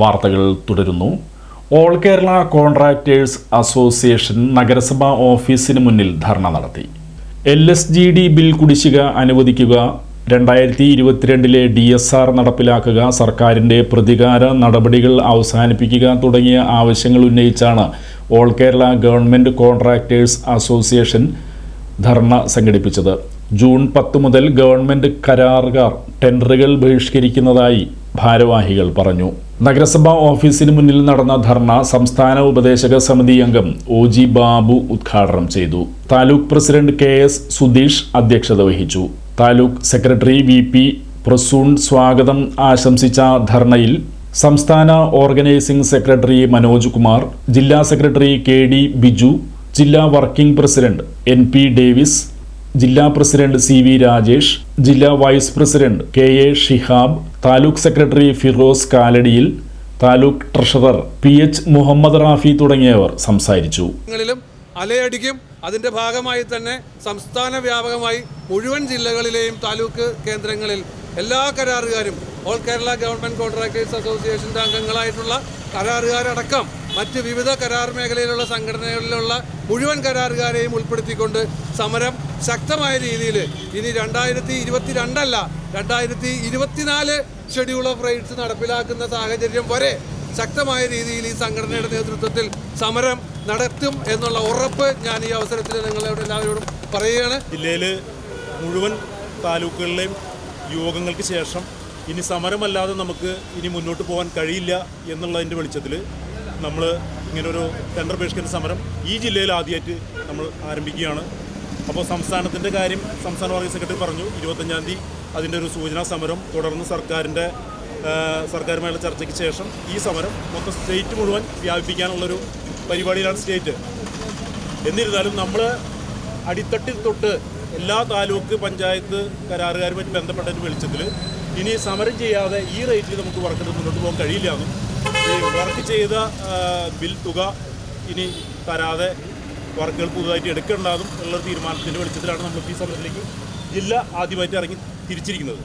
വാർത്തകൾ തുടരുന്നു. All Kerala contractors association നഗരസഭാ ഓഫീസിന് മുന്നിൽ ധർണ നടത്തി. L S G D bill കുടിശ്ശിക അനുവദിക്കുക രണ്ടായിരത്തി ഇരുപത്തിരണ്ടിലെ ഡി എസ് ആർ നടപ്പിലാക്കുക സർക്കാരിന്റെ പ്രതികാര നടപടികൾ അവസാനിപ്പിക്കുക തുടങ്ങിയ ആവശ്യങ്ങൾ ഉന്നയിച്ചാണ് all Kerala government contractors association ധർണ സംഘടിപ്പിച്ചത്. ജൂൺ പത്ത് മുതൽ ഗവൺമെന്റ് കരാറുകാർ ടെൻഡറുകൾ ബഹിഷ്കരിക്കുന്നതായി ഭാരവാഹികൾ പറഞ്ഞു. നഗരസഭാ ഓഫീസിന് മുന്നിൽ നടന്ന ധർണ സംസ്ഥാന ഉപദേശക സമിതി അംഗം ഒ ജി ബാബു ഉദ്ഘാടനം ചെയ്തു. Taluk president K S Sudheesh അധ്യക്ഷത വഹിച്ചു. Taluk secretary V P Prasoon സ്വാഗതം ആശംസിച്ച ധർണയിൽ സംസ്ഥാന ഓർഗനൈസിംഗ് സെക്രട്ടറി മനോജ് കുമാർ ജില്ലാ സെക്രട്ടറി കെ ഡി ബിജു ജില്ലാ working president N P Davis ജില്ലാ പ്രസിഡന്റ് സി വി രാജേഷ് ജില്ലാ vice president K A Shihab taluk secretary Firoz കാലടിയിൽ taluk treasurer P H Muhammad Rafi തുടങ്ങിയവർ സംസാരിച്ചു. അലയടിക്കും അതിന്റെ ഭാഗമായി തന്നെ സംസ്ഥാന വ്യാപകമായി മുഴുവൻ ജില്ലകളിലെയും താലൂക്ക് കേന്ദ്രങ്ങളിൽ എല്ലാ കരാറുകാരും ഓൾ കേരള ഗവൺമെന്റ് കോൺട്രാക്ടേഴ്സ് അസോസിയേഷന്റെ അംഗങ്ങളായിട്ടുള്ള കരാറുകാരടക്കം മറ്റ് വിവിധ കരാർ മേഖലയിലുള്ള സംഘടനകളിലുള്ള മുഴുവൻ കരാറുകാരെയും ഉൾപ്പെടുത്തിക്കൊണ്ട് സമരം ശക്തമായ രീതിയിൽ ഇനി രണ്ടായിരത്തി ഇരുപത്തി രണ്ടല്ല രണ്ടായിരത്തി ഇരുപത്തിനാല് ഷെഡ്യൂൾ ഓഫ് റൈറ്റ്സ് നടപ്പിലാക്കുന്ന സാഹചര്യം വരെ ശക്തമായ രീതിയിൽ ഈ സംഘടനയുടെ നേതൃത്വത്തിൽ സമരം നടത്തും എന്നുള്ള ഉറപ്പ് ഞാൻ ഈ അവസരത്തിൽ നിങ്ങളോട് എല്ലാവരോടും പറയുകയാണ്. ജില്ലയിൽ മുഴുവൻ താലൂക്കുകളിലെയും യോഗങ്ങൾക്ക് ശേഷം ഇനി സമരമല്ലാതെ നമുക്ക് ഇനി മുന്നോട്ട് പോകാൻ കഴിയില്ല എന്നുള്ളതിന്റെ വെളിച്ചത്തിൽ നമ്മൾ ഇങ്ങനൊരു ടെൻഡർ ബഹിഷ്കരണ സമരം ഈ ജില്ലയിൽ ആദ്യമായിട്ട് നമ്മൾ ആരംഭിക്കുകയാണ്. അപ്പോൾ സംസ്ഥാനത്തിന്റെ കാര്യം സംസ്ഥാന വർഗീയ സെക്രട്ടറി പറഞ്ഞു ഇരുപത്തഞ്ചാം തീയതി അതിന്റെ ഒരു സൂചനാ സമരം തുടർന്ന് സർക്കാരിന്റെ സർക്കാരുമായുള്ള ചർച്ചയ്ക്ക് ശേഷം ഈ സമരം മൊത്തം സ്റ്റേറ്റ് മുഴുവൻ വ്യാപിപ്പിക്കാനുള്ളൊരു പരിപാടിയിലാണ് സ്റ്റേറ്റ് എന്നിരുന്നാലും നമ്മൾ അടിത്തട്ടിൽ തൊട്ട് എല്ലാ താലൂക്ക് പഞ്ചായത്ത് കരാറുകാരുമായിട്ട് ബന്ധപ്പെട്ടതിന് വെളിച്ചത്തിൽ ഇനി സമരം ചെയ്യാതെ ഈ റേറ്റിൽ നമുക്ക് വർക്ക് മുന്നോട്ട് പോകാൻ കഴിയില്ല എന്നും. വർക്ക് ചെയ്ത ബിൽ തുക ഇനി തരാതെ വർക്കുകൾ പുതുതായിട്ട് എടുക്കേണ്ടതും ഉള്ള തീരുമാനത്തിന്റെ വെളിച്ചത്തിലാണ് നമ്മൾ ഈ സമരത്തിലേക്ക് ജില്ല ആദ്യമായിട്ട് ഇറങ്ങി തിരിച്ചിരിക്കുന്നത്.